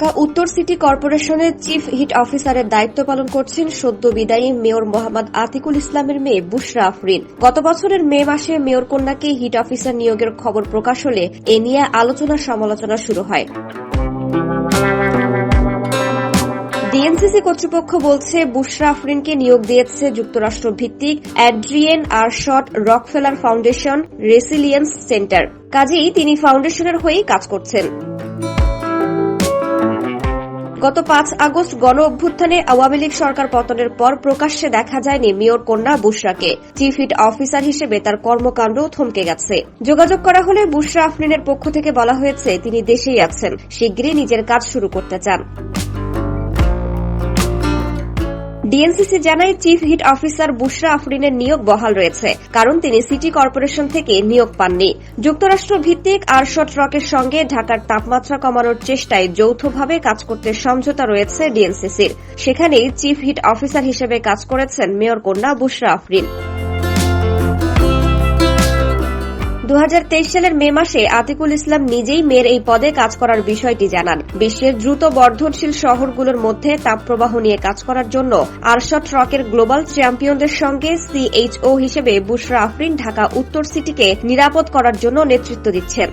ঢাকা উত্তর সিটি কর্পোরেশনের chief heat অফিসারের দায়িত্ব পালন করছেন সদ্য বিদায়ী মেয়র মোহাম্মদ আতিকুল ইসলামের মেয়ে বুশরা আফরিন। গত বছরের মে মাসে মেয়র কন্যাকে হিট অফিসার নিয়োগের খবর প্রকাশ হলে এ নিয়ে আলোচনা সমালোচনা শুরু হয়। ডিএনসিসি কর্তৃপক্ষ বলছে, বুশরা আফরিনকে নিয়োগ দিয়েছে যুক্তরাষ্ট্র ভিত্তিক Adrienne Arsht Rockefeller Foundation Resilience Center. কাজেই তিনি ফাউন্ডেশনের হয়েই কাজ করছেন। গত পাঁচ আগস্ট গণ অভ্যুত্থানে আওয়ামী লীগ সরকার পতনের পর প্রকাশ্যে দেখা যায়নি মেয়র কন্যা বুশরাকে। চিফ হিট অফিসার হিসেবে তার কর্মকাণ্ড থমকে গেছে। যোগাযোগ করা হলে বুশরা আফরিনের পক্ষ থেকে বলা হয়েছে, তিনি দেশেই আছেন। শীঘ্রই নিজের কাজ শুরু করতে চান। ডিএনসিসি জানায় চিফ হিট অফিসার বুশরা আফরিনের নিয়োগ বহাল রয়েছে, কারণ তিনি সিটি কর্পোরেশন থেকে নিয়োগ পাননি। যুক্তরাষ্ট্র ভিত্তিক আরশট রকের সঙ্গে ঢাকার তাপমাত্রা কমানোর চেষ্টায় যৌথভাবে কাজ করতে সমঝোতা রয়েছে ডিএনসিসির। সেখানেই চিফ হিট অফিসার হিসেবে কাজ করেছেন মেয়র কন্যা বুশরা আফরিন। দু হাজার তেইশ সালের মে মাসে আতিকুল ইসলাম নিজেই মেয়ের এই পদে কাজ করার বিষয়টি জানান। বিশ্বের দ্রুত বর্ধনশীল শহরগুলোর মধ্যে তাপপ্রবাহ নিয়ে কাজ করার জন্য আরশট রকের গ্লোবাল চ্যাম্পিয়নদের সঙ্গে সিএইচও হিসেবে বুশরা আফরিন ঢাকা উত্তর সিটিকে নিরাপদ করার জন্য নেতৃত্ব দিচ্ছেন।